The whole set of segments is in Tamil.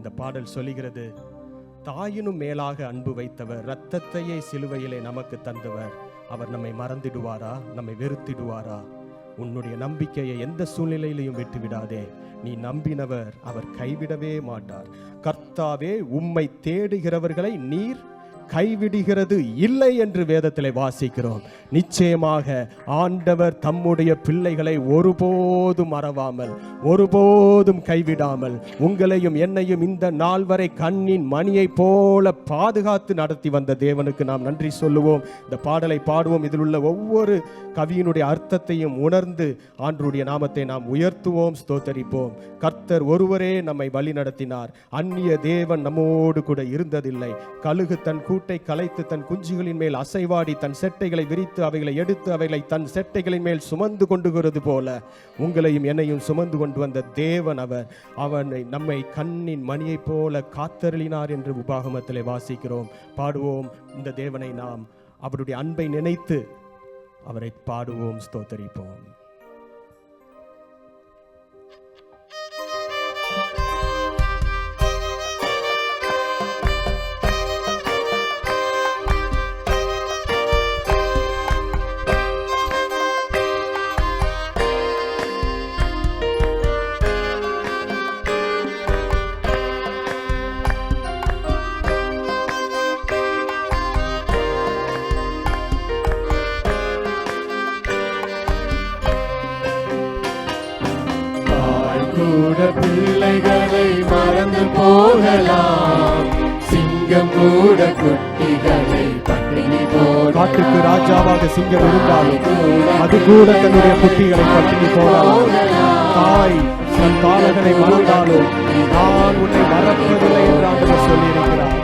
இந்த பாடல் சொல்லுகிறது தாயினும் மேலாக அன்பு வைத்தவர் இரத்தத்தையே சிலுவையிலே நமக்கு தந்தவர். அவர் நம்மை மறந்திடுவாரா? நம்மை வெறுத்திடுவாரா? உன்னுடைய நம்பிக்கையை எந்த சூழ்நிலையிலையும் விட்டுவிடாதே. நீ நம்பினவர் அவர் கைவிடவே மாட்டார். கர்த்தாவே உம்மை தேடுகிறவர்களை நீர் கைவிடுகிறது இல்லை என்று வேதத்தில் வாசிக்கிறோம். நிச்சயமாக ஆண்டவர் தம்முடைய பிள்ளைகளை ஒருபோதும் மறவாமல் ஒருபோதும் கைவிடாமல் உங்களையும் என்னையும் இந்த நாள் வரை கண்ணின் மணியைப் போல பாதுகாத்து நடத்தி வந்த தேவனுக்கு நாம் நன்றி சொல்லுவோம். இந்த பாடலை பாடுவோம். இதில் உள்ள ஒவ்வொரு கவியினுடைய அர்த்தத்தையும் உணர்ந்து ஆண்டருடைய நாமத்தை நாம் உயர்த்துவோம் ஸ்தோத்தரிப்போம். கர்த்தர் ஒருவரே நம்மை வழி நடத்தினார் அந்நிய தேவன் நம்மோடு கூட இருந்ததில்லை. கழுகு தன் கூட்டை கலைத்து தன் குஞ்சுகளின் மேல் அசைவாடி தன் செட்டைகளை விரித்து அவைகளை எடுத்து அவைகளை தன் செட்டைகளின் மேல் சுமந்து கொண்டுகிறது போல உங்களையும் என்னையும் சுமந்து கொண்டு வந்த தேவன் அவர். அவனை நம்மை கண்ணின் மணியைப் போல காத்தருளினார் என்று உபாகமத்திலே வாசிக்கிறோம். பாடுவோம். இந்த தேவனை நாம் அவருடைய அன்பை நினைத்து அவரை பாடுவோம் ஸ்தோத்தரிப்போம். சிங்கம் கூட குட்டிகளை பட்டினி போட காட்டுக்கு ராஜாவாக சிங்கம் இருந்தாலும் அது கூட தன்னுடைய குட்டிகளை பட்டினி போடாமல் தாய் தன் பாலகனை மறந்தாலும் நான் உன்னை மறப்பதில்லை என்று சொல்லியிருக்கிறார்.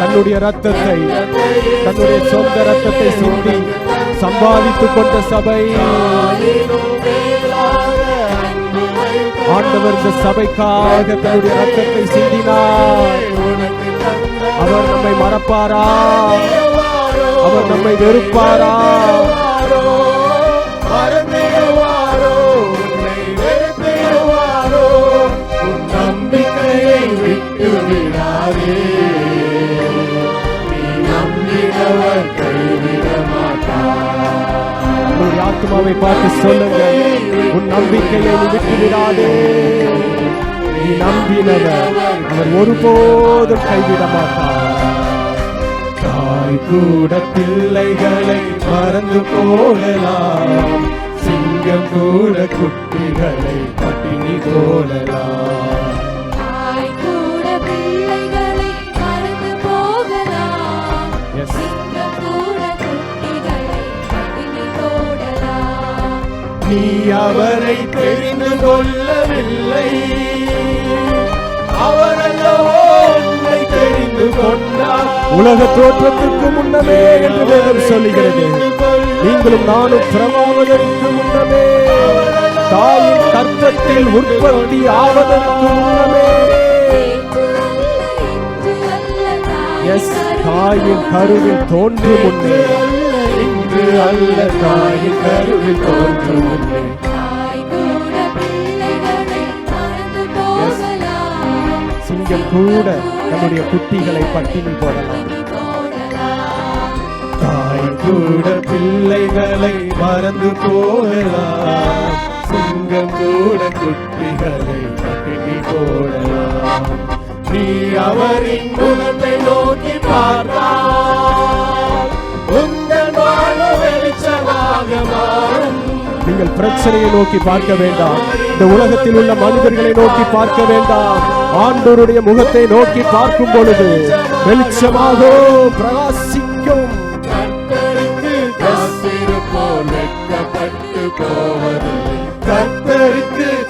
தன்னுடைய ரத்தத்தை தன்னுடைய சொந்த ரத்தத்தை சிந்தி சம்பாதித்துக் கொண்ட சபை. ஆண்டவர் இந்த சபைக்காக தன்னுடைய ரத்தத்தை சிந்தினார். அவர் நம்மை மறப்பாரா? அவர் நம்மை வெறுப்பாரா? நம்பிக்கையை விட்டு விடாதே மாட்டார் ஆத்மாவை பார்த்து சொல்லுங்க உன் நம்பிக்கையை நீ விட்டு நீ நம்பினவர் அவர் ஒருபோதும் கைவிட மாட்டார். தாய் கூட பிள்ளைகளை மறந்து போகலாம். சிங்கம் கூட குட்டிகளை பட்டினி போடலாம் அவரை தெரிந்து கொள்ளவில்லை. அவரல்லவோ உன்னை தெரிந்து கொண்டார். உலக தோற்றத்திற்கு முன்னமே என்று வேதம் சொல்லுகிறது. நீங்களும் நானும் பிரமாவதற்கு முன்னமே. தாயின் கர்த்தத்தில் உற்பத்தி ஆவதற்கு முன்னமே. எஸ் தாயின் கருவில் தோன்றும் முன்னே. அல்ல தாயின் கருவில் தோன்றும் முன்னே தாய் கூட பிள்ளைகளை சிங்கம் கூட நம்முடைய குட்டிகளை பட்டினி போடலாம். தாய் கூட பிள்ளைகளை மறந்து போகலாம். சிங்கம் கூட குட்டிகளை பட்டினி போடலாம். நீ அவரின் முகத்தை நோக்கி பார்த்தால் பிரச்சனையை நோக்கி பார்க்க வேண்டாம். இந்த உலகத்தில் உள்ள மனிதர்களை நோக்கி பார்க்க வேண்டாம். ஆண்டோருடைய முகத்தை நோக்கி பார்க்கும் பொழுது வெளிச்சமாக பிரகாசிக்கும். கர்த்தருக்கு காத்திருப்போர்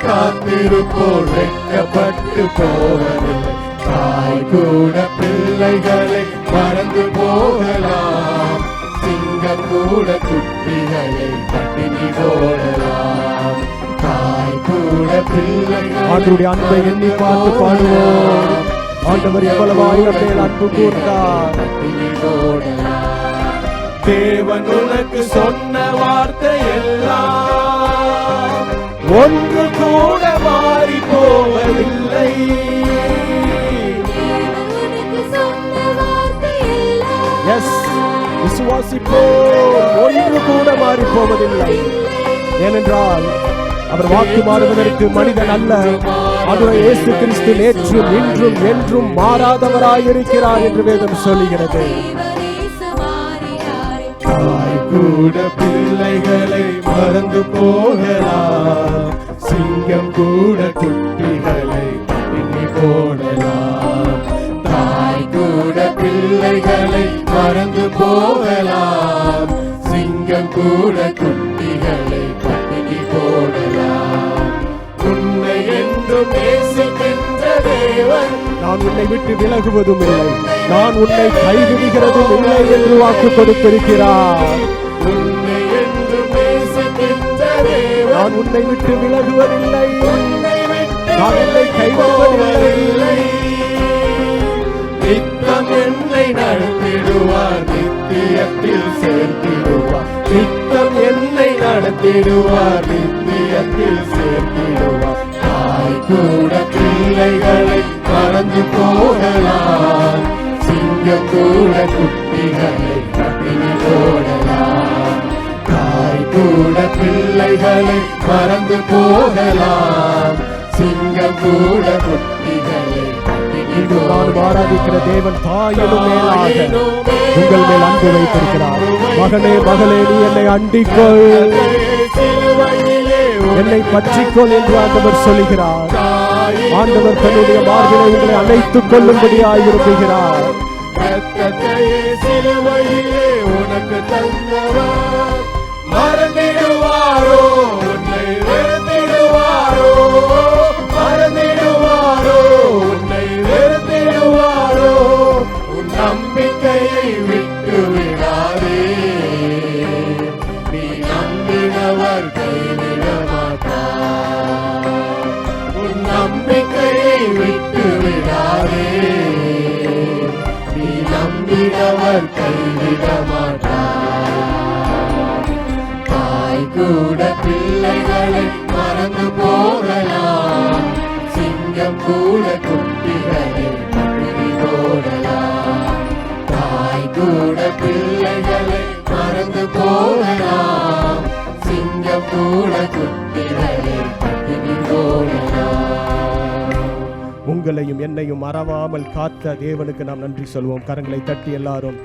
காத்திருப்போர் வெட்கப்பட்டு போவதில்லை. தாய் கூட பிள்ளைகளை மறந்து போகலாம். சிங்கம் கூட குட்டிகளை போடலாம் தாய் கூட பிள்ளைகளை ஆண்டவருடைய அன்பை எண்ணி பார்த்து பாடுவோம். ஆண்டவர் எவ்வளவு ஆயிரம் மேல் அன்பு கூர்ந்தார். தேவன் உனக்கு சொன்ன வார்த்தை எல்லாம் ஒன்று கூட மாறி போவதில்லை. எஸ் விசுவாசிப்போ ஒன்று கூட மாறி போவதில்லை. ஏனென்றால் அவர் வாக்கு மாறுவதற்கு மனிதன் அல்ல. அவருடைய இயேசு கிறிஸ்து நேற்றும் இன்றும் என்றும் மாறாதவராயிருக்கிறார் என்று வேதம் சொல்லுகிறது. தாய் கூட பிள்ளைகளை மறந்து போகலாம். சிங்கம் கூட குட்டிகளை எண்ணி போடலாம். தாய் கூட பிள்ளைகளை மறந்து போகலாம். சிங்கம் கூட நான் உன்னை விட்டு விலகுவதும் இல்லை. நான் உன்னை கைவிடுகிறதும் இல்லை என்று வாக்கு கொடுத்திருக்கிறார் நான் உன்னை விட்டு விலகுவதில்லை. நான் உன்னை கைவிடுவதில்லை நித்தம் என்னை நடத்திடுவார். நித்தியத்தில் சேர்த்திடுவார். நித்தம் என்னை நடத்திடுவார். நித்தியத்தில் சேர்த்திடுவார். தாய் கூட பிள்ளைகளை மறந்து போகலாம். சிங்கம் கூட குட்டிகளை கட்டினி போடலாம் தாய் கூட பிள்ளைகளை மறந்து போகலாம். சிங்கம் கூட குட்டிகளை ஆராதிக்கிற தேவன் தாயினும் மேலாக உங்கள் மேல் அன்பு வைத்திருக்கிறார். மகனே மகளே நீ என்னை அண்டிக்கொள். என்னை பற்றிக்கொள் என்று ஆண்டவர் சொல்லுகிறார். ஆண்டவர் தன்னுடைய மார்பிலை உங்களை அழைத்துக் கொள்ளும்படியாய் விரும்புகிறார் உனக்கு தந்தவர் மறந்திடுவாரோ? உன்னை வெறுத்திடுவாரோ? மறந்திடுவாரோ? உன்னை வெறுத்திடுவாரோ? உன் நம்பிக்கையை விட்டு விடாதே நீ நம்பினவர் கைவிட மாட்டார் தாய் கூட பிள்ளைகளை மறந்து போகலாம். சிங்கம் கூட குட்டிகளை பட்டினி போடலாம் தாய் கூட பிள்ளைகளை மறந்து போகலாம். சிங்கம் கூட குட்டிகளை உங்களையும் என்னையும் மறவாமல் காத்த தேவனுக்கு நாம் நன்றி சொல்வோம். கரங்களை தட்டி எல்லாரும்